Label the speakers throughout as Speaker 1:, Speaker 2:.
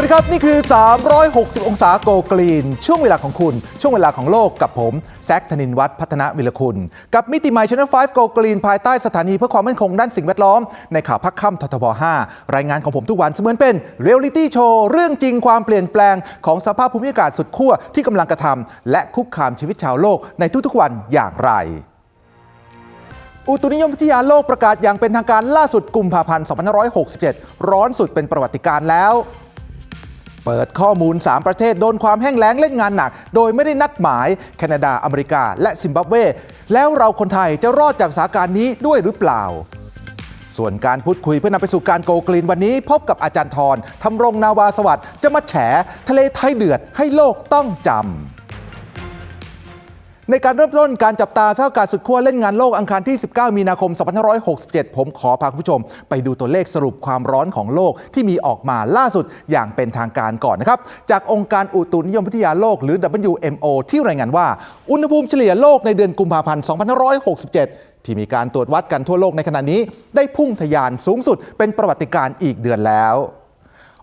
Speaker 1: วัสดีครับ นี่คือ 360 องศาโกกรีน ช่วงเวลาของคุณ ช่วงเวลาของโลกกับผมแซคธนินวัฒน์พัฒนวิรคุณ กับมิติใหม่ช n น5 Go Green ภายใต้สถานีเพื่อความมั่นคงด้านสิ่งแวดล้อม ในข่าวพักค่ำททบ 5 รายงานของผมทุกวันเสมือนเป็นเรียลลิตี้โชว์เรื่องจริงความเปลี่ยนแปลงของสภาพภูมิอากาศสุดขั้วที่กำลังกระทำและคุกคามชีวิตชาวโลกในทุกๆวันอย่างไรอุตุนิยมวิทยาโลกประกาศอย่างเป็นทางการล่าสุดกุมภาพันธ์ 2567 ร้อนสุดเป็นประวัติการแล้ว เปิดข้อมูล 3 ประเทศโดนความแห้งแล้งเล่นงานหนัก โดยไม่ได้นัดหมาย แคนาดา อเมริกา และซิมบับเว แล้วเราคนไทยจะรอดจากสถานการณ์นี้ด้วยหรือเปล่าส่วนการพูดคุยเพื่อนำไปสู่การโกกลีนวันนี้ พบกับอาจารย์ทรทำรงนาวาสวัสดิ์จะมาแฉ ทะเลไทยเดือดให้โลกต้องจำ ในการเริ่มต้นการจับตาเช้ากาศสุดขั้วเล่นงานโลกอังคารที่ 19 มีนาคม 2567 ผมขอพาคุณผู้ชม ไปดูตัวเลขสรุปความร้อนของโลกที่มีออกมาล่าสุดอย่างเป็นทางการก่อนนะครับ จากองค์การอุตุนิยมวิทยาโลกหรือ WMO ที่รายงานว่า อุณหภูมิเฉลี่ยโลกในเดือนกุมภาพันธ์ 2567ที่มีการตรวจวัดกันทั่วโลกในขณะนี้ ได้พุ่งทะยานสูงสุดเป็นประวัติการณ์อีกเดือนแล้ว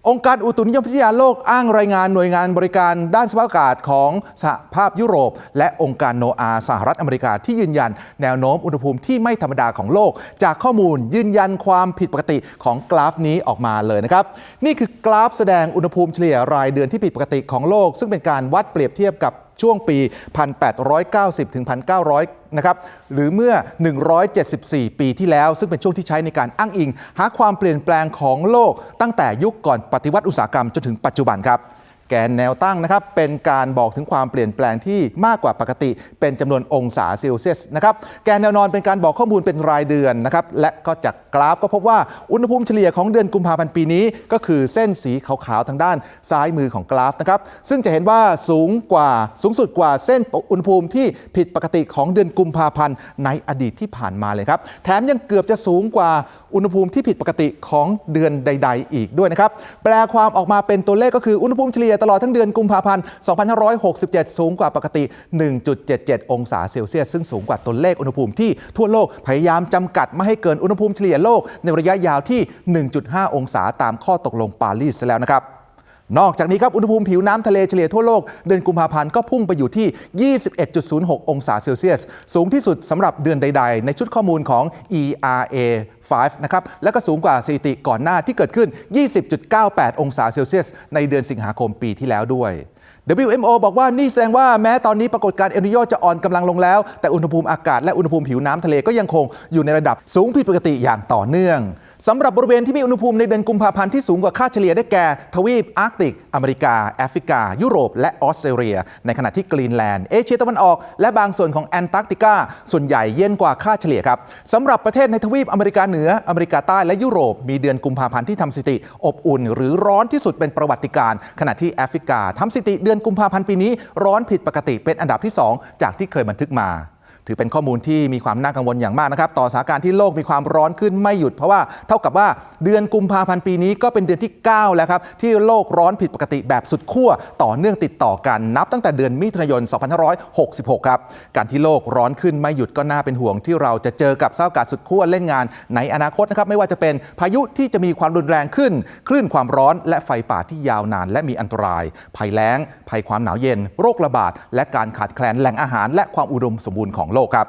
Speaker 1: องค์การอุตุนิยมวิทยาโลกอ้างรายงานหน่วยงานบริการด้านสภาพอากาศของสหภาพยุโรป และองค์การโนอาสหรัฐอเมริกาที่ยืนยัน แนวโน้มอุณหภูมิที่ไม่ธรรมดาของโลก จากข้อมูลยืนยันความผิดปกติของกราฟนี้ออกมาเลยนะครับ นี่คือกราฟแสดงอุณหภูมิเฉลี่ยรายเดือนที่ผิดปกติของโลก ซึ่งเป็นการวัดเปรียบเทียบกับช่วงปี 1890ถึง1900 นะครับหรือเมื่อ 174 ปีที่แล้ว ซึ่งเป็นช่วงที่ใช้ในการอ้างอิง หาความเปลี่ยนแปลงของโลกตั้งแต่ยุคก่อนปฏิวัติอุตสาหกรรมจนถึงปัจจุบันครับ แกนแนวตั้งนะครับเป็นการบอกถึงความเปลี่ยนแปลงที่มากกว่าปกติ เป็นจำนวนองศาเซลเซียสนะครับแกนแนวนอนเป็นการบอกข้อมูลเป็นรายเดือนนะครับและก็จากกราฟก็พบว่าอุณหภูมิเฉลี่ยของเดือนกุมภาพันธ์ปีนี้ ก็คือเส้นสีขาวๆทางด้านซ้ายมือของกราฟนะครับซึ่งจะเห็นว่าสูงกว่าสูงสุดกว่าเส้นอุณหภูมิที่ผิดปกติของเดือนกุมภาพันธ์ในอดีตที่ผ่านมาเลยครับแถมยังเกือบจะสูงกว่าอุณหภูมิที่ผิดปกติของเดือนใด ๆ อีกด้วยนะครับแปลความออกมาเป็นตัวเลขก็คืออุณหภูมิเฉลี่ยตลอดทั้งเดือนกุมภาพันธ์ 2567 สูงกว่าปกติ 1.77 องศาเซลเซียส ซึ่งสูงกว่าตัวเลขอุณหภูมิที่ทั่วโลกพยายามจำกัดไม่ให้เกินอุณหภูมิเฉลี่ยโลกในระยะยาวที่ 1.5 องศาตามข้อตกลงปารีสแล้วนะครับนอกจากนี้ครับ อุณหภูมิผิวน้ำทะเลเฉลี่ยทั่วโลก เดือนกุมภาพันธ์ก็พุ่งไปอยู่ที่ 21.06 องศาเซลเซียส สูงที่สุดสำหรับเดือนใด ๆ ในชุดข้อมูลของ ERA 5 นะครับ และก็สูงกว่าสถิติก่อนหน้าที่เกิดขึ้น 20.98 องศาเซลเซียส ในเดือนสิงหาคมปีที่แล้วด้วย WMO บอกว่านี่แสดงว่าแม้ตอนนี้ปรากฏการณ์เอลนิโยจะอ่อนกำลังลงแล้ว แต่อุณหภูมิอากาศและอุณหภูมิผิวน้ำทะเลก็ยังคงอยู่ในระดับสูงผิดปกติอย่างต่อเนื่องสำหรับบริเวณที่มีอุณหภูมิในเดือนกุมภาพันธ์ที่สูงกว่าค่าเฉลี่ยได้แก่ ทวีปอาร์กติก อเมริกา แอฟริกา ยุโรป และออสเตรเลีย ในขณะที่กรีนแลนด์ เอเชียตะวันออก และบางส่วนของแอนตาร์กติกาส่วนใหญ่เย็นกว่าค่าเฉลี่ยครับสำหรับประเทศในทวีปอเมริกาเหนืออเมริกาใต้และยุโรป มีเดือนกุมภาพันธ์ที่ทำสถิติ อบอุ่น หรือร้อนที่สุดเป็นประวัติการณ์ขณะที่แอฟริกาทำสถิติเดือนกุมภาพันธ์ปีนี้ ร้อนผิดปกติเป็นอันดับที่ 2 จากที่เคยบันทึกมา ถือเป็นข้อมูลที่มีความน่ากังวลอย่างมากนะครับ ต่อสถานการณ์ที่โลกมีความร้อนขึ้นไม่หยุด เพราะว่าเท่ากับว่าเดือนกุมภาพันธ์ปีนี้ก็เป็นเดือนที่ 9 แล้วครับ ที่โลกร้อนผิดปกติแบบสุดขั้วต่อเนื่องติดต่อกันนับตั้งแต่เดือนมิถุนายน 2566 ครับ การที่โลกร้อนขึ้นไม่หยุดก็น่าเป็นห่วงที่เราจะเจอกับสภาพอากาศสุดขั้วเล่นงานในอนาคตนะครับไม่ว่าจะเป็นพายุที่จะมีความรุนแรงขึ้นคลื่นความร้อนและไฟป่าที่ยาวนาน และมีอันตราย ภัยแล้ง ภัยความหนาวเย็น โรคระบาด และการขาดแคลนแหล่งอาหาร และความอุดมสมบูรณ์ของโลกครับ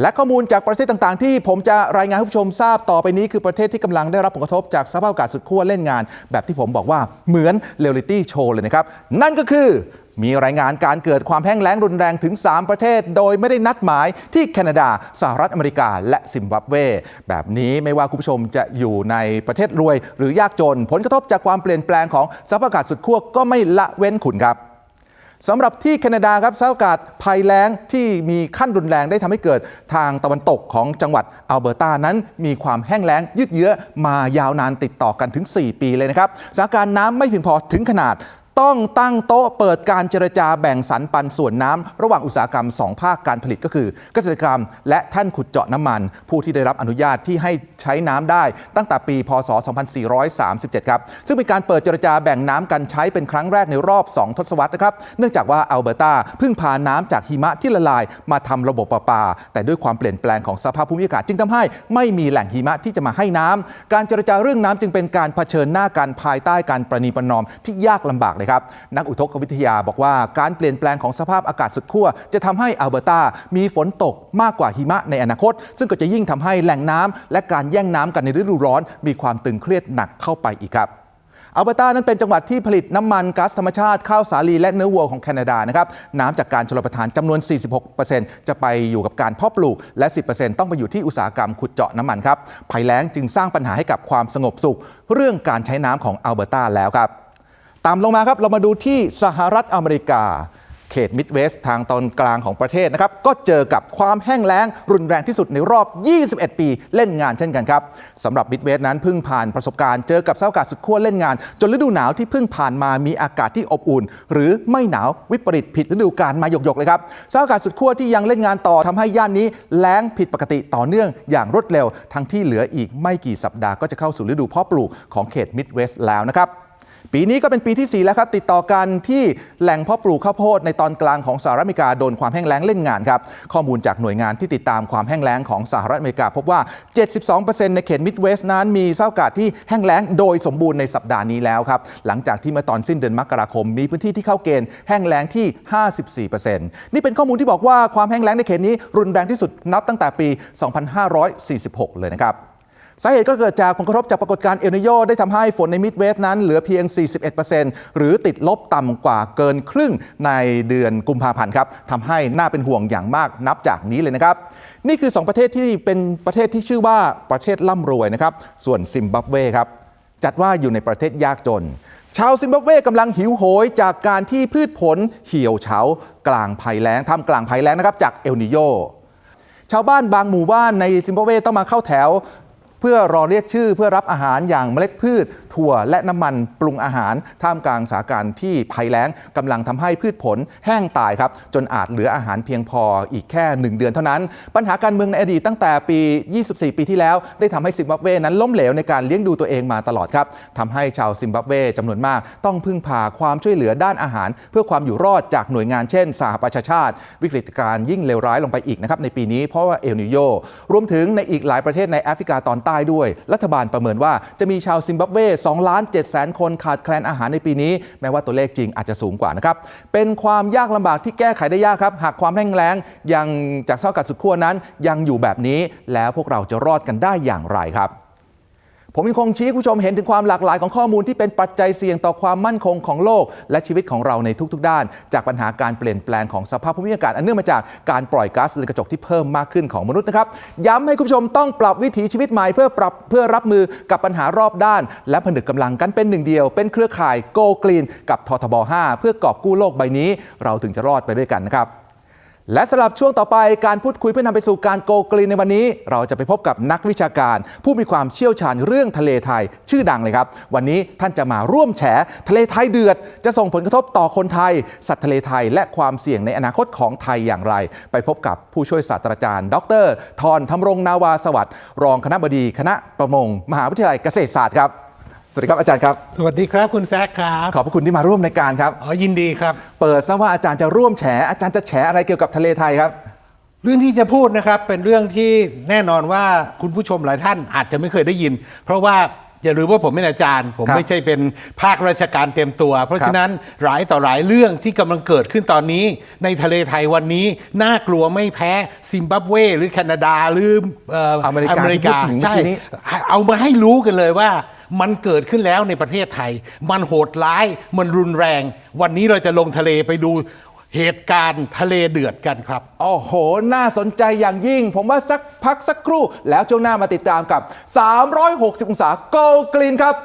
Speaker 1: และข้อมูลจากประเทศต่างๆ ที่ผมจะรายงานให้ผู้ชมทราบต่อไปนี้คือประเทศที่กำลังได้รับผลกระทบจากสภาพอากาศสุดขั้วเล่นงาน แบบที่ผมบอกว่าเหมือนเรียลิตี้โชว์เลยนะครับ นั่นก็คือมีรายงานการเกิดความแห้งแล้งรุนแรงถึง 3 ประเทศ โดยไม่ได้นัดหมายที่แคนาดา สหรัฐอเมริกา และซิมบับเว แบบนี้ไม่ว่าคุณผู้ชมจะอยู่ในประเทศรวย หรือยากจน ผลกระทบจากความเปลี่ยนแปลงของสภาพอากาศสุดขั้วก็ไม่ละเว้นขุนครับ สำหรับที่แคนาดาครับสภาพอากาศภัยแล้งที่มีขั้นรุนแรงได้ทำให้เกิดทางตะวันตกของจังหวัดอัลเบอร์ตานั้น มีความแห้งแล้งยืดเยื้อมายาวนานติดต่อกันถึง 4 ปีเลยนะครับสถานการณ์น้ำไม่เพียงพอถึงขนาด ต้องตั้งโต๊ะเปิดการเจรจาแบ่งสรรปันส่วนน้ำระหว่างอุตสาหกรรม 2 ภาคการผลิตก็คือเกษตรกรรม และแท่านขุดเจาะน้ำมัน ผู้ที่ได้รับอนุญาตที่ให้ใช้น้ำได้ ตั้งแต่ปี พศ 2437 ครับซึ่งเป็นการเปิดเจรจาแบ่งน้ำกันใช้เป็นครั้งแรกในรอบ 2 ทศวรรษนะครับเนื่องจากว่าอัลเบอร์ตาเพึ่งพาน้ำจากหิมะที่ละลาย มาทำระบบประปา แต่ด้วยความเปลี่ยนแปลงของสภาพภูมิอากาศจึงทำให้ไม่มีแหล่งหิมะที่จะมาให้น้ำการเจรจาเรื่องน้ำจึงเป็นการเผชิญหน้ากันภายใต้การประนีประนอมที่ยากลำบากเลยครับ นักอุทกวิทยาบอกว่าการเปลี่ยนแปลงของสภาพอากาศสุดขั้วจะทำให้อัลเบอร์ตามีฝนตกมากกว่าหิมะในอนาคต ซึ่งก็จะยิ่งทำให้แหล่งน้ำและการแย่งน้ำกันในฤดูร้อน มีความตึงเครียดหนักเข้าไปอีกครับอัลเบอร์ตานั้นเป็นจังหวัดที่ผลิตน้ำมันก๊าซธรรมชาติ ข้าวสาลีและเนื้อวัวของแคนาดานะครับน้ำจากการชลประทานจำนวน 46%จะไปอยู่กับการเพาะปลูก และ 10%ต้องไปอยู่ที่อุตสาหกรรมขุดเจาะน้ำมันครับภัยแล้งจึงสร้างปัญหาให้กับความสงบสุข เรื่องการใช้น้ำของอัลเบอร์ตาแล้วครับ ตามลงมาครับ เรามาดูที่สหรัฐอเมริกา เขตมิดเวสต์ทางตอนกลางของประเทศนะครับ ก็เจอกับความแห้งแล้งรุนแรงที่สุดในรอบ 21 ปีเล่นงานเช่นกันครับสำหรับมิดเวสต์นั้นเพิ่งผ่านประสบการณ์เจอกับสภาพอากาศสุดขั้วเล่นงาน จนฤดูหนาวที่เพิ่งผ่านมามีอากาศที่อบอุ่น หรือไม่หนาววิปริตผิดฤดูกาลมาหยกๆเลยครับสภาพอากาศสุดขั้วที่ยังเล่นงานต่อทำให้ย่านนี้แล้งผิดปกติต่อเนื่องอย่างรวดเร็ว ทั้งที่เหลืออีกไม่กี่สัปดาห์ก็จะเข้าสู่ฤดูเพาะปลูกของเขตมิดเวสต์แล้วนะครับ ปีนี้ก็เป็นปีที่ 4 แล้วครับ ติดต่อกันที่แหล่งเพาะปลูกข้าวโพดในตอนกลางของสหรัฐอเมริกาโดนความแห้งแล้งเล่นงานครับ ข้อมูลจากหน่วยงานที่ติดตามความแห้งแล้งของสหรัฐอเมริกา พบว่า 72%ในเขตมิดเวสต์นั้นมีสภาพอากาศที่แห้งแล้งโดยสมบูรณ์ในสัปดาห์นี้แล้วครับ หลังจากที่เมื่อตอนสิ้นเดือนมกราคม มีพื้นที่ที่เข้าเกณฑ์แห้งแล้งที่ 54%นี่เป็นข้อมูลที่บอกว่าความแห้งแล้งในเขตนี้รุนแรงที่สุดนับตั้งแต่ปี 2546 เลยนะครับ สาเหตุก็เกิดจากผลกระทบจากปรากฏการณ์เอลนิโยได้ทำให้ฝนในมิดเวสนั้นเหลือเพียง 41%หรือติดลบต่ำกว่าเกินครึ่งในเดือนกุมภาพันธ์ครับทำให้น่าเป็นห่วงอย่างมากนับจากนี้เลยนะครับ นี่คือ 2 ประเทศที่เป็นประเทศที่ชื่อว่าประเทศร่ำรวยนะครับ ส่วนซิมบับเวครับจัดว่าอยู่ในประเทศยากจน ชาวซิมบับเวกำลังหิวโหยจากการที่พืชผลเหี่ยวเฉากลางภัยแล้งทำกลางภัยแล้งนะครับจากเอลนิโยชาวบ้านบางหมู่บ้านในซิมบับเวต้องมาเข้าแถว เพื่อรอเรียกชื่อเพื่อรับอาหารอย่างเมล็ดพืชถั่วและน้ำมันปรุงอาหาร ท่ามกลางสถานการณ์ที่ภัยแล้งกำลังทำให้พืชผลแห้งตายครับจนอาจเหลืออาหารเพียงพออีกแค่ 1 เดือนเท่านั้น ปัญหาการเมืองในอดีตตั้งแต่ปี 24 ปีที่แล้ว ได้ทำให้ซิมบับเวนั้นล้มเหลวในการเลี้ยงดูตัวเองมาตลอดครับทำให้ชาวซิมบับเวจำนวนมาก ต้องพึ่งพาความช่วยเหลือด้านอาหาร เพื่อความอยู่รอดจากหน่วยงานเช่นสหประชาชาติ วิกฤตการณ์ยิ่งเลวร้ายลงไปอีกนะครับในปีนี้เพราะว่าเอลนิโยรวมถึงในอีกหลายประเทศในแอฟริกาตอนใต้ด้วย รัฐบาลประเมินว่าจะมีชาวซิมบับเว2ล้าน7แสนคนขาดแคลนอาหารในปีนี้ แม้ว่าตัวเลขจริงอาจจะสูงกว่านะครับ เป็นความยากลำบากที่แก้ไขได้ยากครับ หากความแห้งแล้งยังจากเศร้ากัดสุดขั้วนั้น ยังอยู่แบบนี้แล้วพวกเราจะรอดกันได้อย่างไรครับ ผมยังคงชี้ผู้ชมเห็นถึงความหลากหลายของข้อมูลที่เป็นปัจจัยเสี่ยงต่อความมั่นคงของโลก และชีวิตของเราในทุกๆ ด้าน จากปัญหาการเปลี่ยนแปลงของสภาพภูมิอากาศอันเนื่องมาจากการปล่อยก๊าซเรือนกระจกที่เพิ่มมากขึ้นของมนุษย์นะครับย้ำให้คุณผู้ชมต้องปรับวิถีชีวิตใหม่เพื่อปรับเพื่อรับมือกับปัญหารอบด้าน และผนึกกำลังกันเป็นหนึ่งเดียว เป็นเครือข่ายโกกรีนกับททบ 5 เพื่อกอบกู้โลกใบนี้ เราถึงจะรอดไปด้วยกันนะครับ และสำหรับช่วงต่อไปการพูดคุยเพื่อนำไปสู่การโกกรีนในวันนี้ เราจะไปพบกับนักวิชาการ ผู้มีความเชี่ยวชาญเรื่องทะเลไทย ชื่อดังเลยครับ วันนี้ท่านจะมาร่วมแฉทะเลไทยเดือด จะส่งผลกระทบต่อคนไทย สัตว์ทะเลไทย และความเสี่ยงในอนาคตของไทยอย่างไร ไปพบกับผู้ช่วยศาสตราจารย์ ดรทรธรรมรงนาวาสวัสดิ์รองคณะบดี คณะประมง มหาวิทยาลัยเกษตรศาสตร์ครับ สวัสดีครับอาจารย์ครับ
Speaker 2: สวัสดีครับคุณแซคครับ
Speaker 1: ขอบพระคุณที่มาร่วมในการครับ
Speaker 2: อ๋อยินดีครับ
Speaker 1: เปิดซะว่าอาจารย์จะร่วมแฉ อาจารย์จะแฉอะไรเกี่ยวกับทะเลไทยครับ
Speaker 2: เรื่องที่จะพูดนะครับเป็นเรื่องที่แน่นอนว่าคุณผู้ชมหลายท่านอาจจะไม่เคยได้ยิน เพราะว่า อย่าลืมว่าผมเป็นอาจารย์ ผม
Speaker 1: ครับ
Speaker 2: ไม่ใช่เป็นภาคราชการเต็มตัว เพราะ
Speaker 1: ครับ
Speaker 2: ฉะนั้นหลายต่อหลายเรื่องที่กำลังเกิดขึ้นตอนนี้ ในทะเลไทยวันนี้ น่ากลัวไม่แพ้ซิมบับเว หรือแคนาดาหรือเอ
Speaker 1: เมริกาที่พูดถึงเมื่อ
Speaker 2: ใช่
Speaker 1: กี้นี้
Speaker 2: เอามาให้รู้กันเลยว่ามันเกิดขึ้นแล้วในประเทศไทย มันโหดร้ายมันรุนแรง วันนี้เราจะลงทะเลไปดู เหตุการณ์ทะเลเดือดกันครับ
Speaker 1: โอ้โห น่าสนใจอย่างยิ่ง ผมว่าสักพักสักครู่ แล้วช่วงหน้ามาติดตามกับ 360 องศา Go Green ครับ